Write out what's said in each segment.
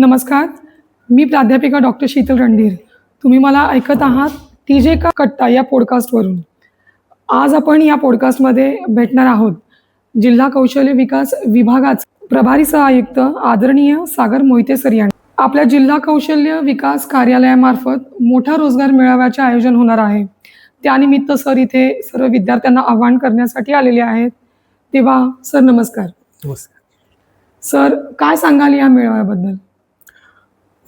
नमस्कार. मी प्राध्यापिका डॉक्टर शीतल रणधीर. तुम्ही मला ऐकत आहात टी जे का कट्टा या पॉडकास्टवरून आज आपण या पॉडकास्टमध्ये भेटणार आहोत. जिल्हा कौशल्य विकास विभागाचे प्रभारी सहायुक्त आदरणीय सागर मोहिते सर यांनी. आपल्या जिल्हा कौशल्य विकास कार्यालयामार्फत मोठ्या रोजगार मेळाव्याचे आयोजन होणार आहे. त्यानिमित्त सर इथे सर्व विद्यार्थ्यांना आवाहन करण्यासाठी आलेले आहेत. तेव्हा सर नमस्कार. नमस्कार. सर काय सांगाल या मेळाव्याबद्दल?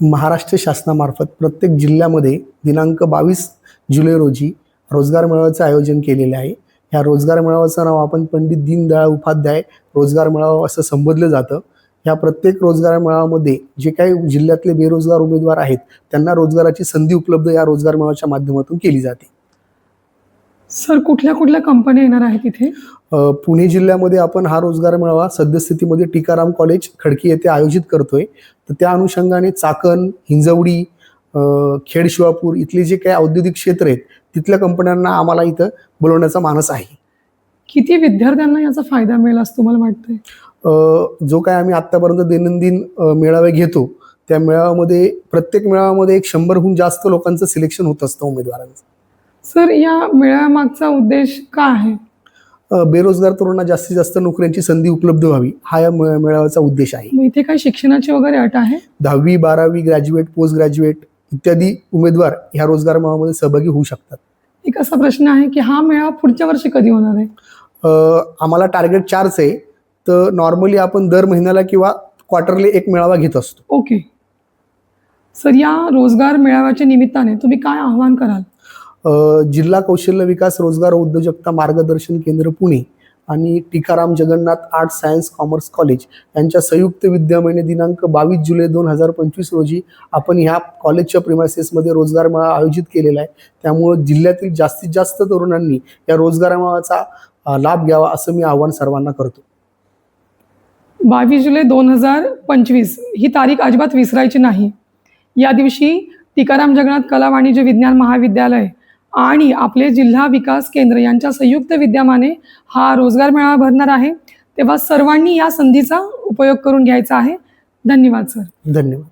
महाराष्ट्र शासनामार्फत प्रत्येक जिल्ह्यामध्ये दिनांक बावीस जुलै रोजी रोजगार मेळाव्याचं आयोजन केलेले आहे. ह्या रोजगार मेळाव्याचं नाव आपण पंडित दीनदयाळ उपाध्याय रोजगार मेळावा असं संबोधलं जातं. ह्या प्रत्येक रोजगार मेळाव्यामध्ये जे काही जिल्ह्यातले बेरोजगार उमेदवार आहेत त्यांना रोजगाराची संधी उपलब्ध या रोजगार मेळाव्याच्या माध्यमातून केली जाते. सर कुठल्या कुठल्या कंपन्या येणार आहेत इथे? अ, पुणे जिल्ह्यामध्ये आपण हा रोजगार मेळावा सद्यस्थितीमध्ये टीकाराम कॉलेज खडकी येथे आयोजित करतोय. तर त्या अनुषंगाने चाकण हिंजवडी खेड शिवापूर इथले जे काही औद्योगिक क्षेत्र आहेत तिथल्या कंपन्यांना आम्हाला इथं बोलवण्याचा मानस आहे. किती विद्यार्थ्यांना याचा फायदा मिळेल असं तुम्हाला वाटतंय? जो काय आम्ही आत्तापर्यंत दैनंदिन मेळावे घेतो त्या मेळाव्यामध्ये प्रत्येक मेळाव्यामध्ये एक शंभरहून जास्त लोकांचं सिलेक्शन होत असतं उमेदवारांचं. सर या मेळाव्यामागचा उद्देश काय आहे? बेरोजगार तरुणांना जास्तीत जास्त नोकऱ्यांची संधी उपलब्ध व्हावी हा या मेळ- मेळाव्याचा उद्देश आहे. इथे काही शिक्षणाची वगैरे अट आहे? दहावी बारावी ग्रॅज्युएट पोस्ट ग्रॅज्युएट इत्यादी उमेदवार ह्या रोजगार मेळाव्यामध्ये सहभागी होऊ शकतात. एक असा प्रश्न आहे की हा मेळावा पुढच्या वर्षी कधी होणार आहे? आम्हाला टार्गेट चारच आहे तर नॉर्मली आपण दर महिन्याला किंवा क्वार्टरली एक मेळावा घेत असतो. ओके. सर या रोजगार मेळाव्याच्या निमित्ताने तुम्ही काय आव्हान कराल? जिल्हा कौशल्य विकास रोजगार उद्योजकता मार्गदर्शन केंद्र पुणे आणि Tikaram Jagannath art science commerce college यांच्या संयुक्त विद्यामहिने दिनांक बावीस जुलै दोन हजार पंचवीस रोजी आपण ह्या कॉलेजच्या प्रिमायसेसमध्ये रोजगार मेळा आयोजित केलेला आहे. त्यामुळं जिल्ह्यातील जास्तीत जास्त तरुणांनी या रोजगार मेळाचा लाभ घ्यावा असं मी आव्हान सर्वांना करतो. बावीस जुलै दोन हजार पंचवीस ही तारीख अजिबात विसरायची नाही. या दिवशी टिकाराम जगन्नाथ कला वाणिज्य विज्ञान महाविद्यालय आणि आपले जिल्हा विकास केंद्र यांच्या संयुक्त विद्यमाने हा रोजगार मेळावा भरणार आहे. तेव्हा सर्वांनी या संधीचा उपयोग करून घ्यायचा आहे. धन्यवाद सर. धन्यवाद.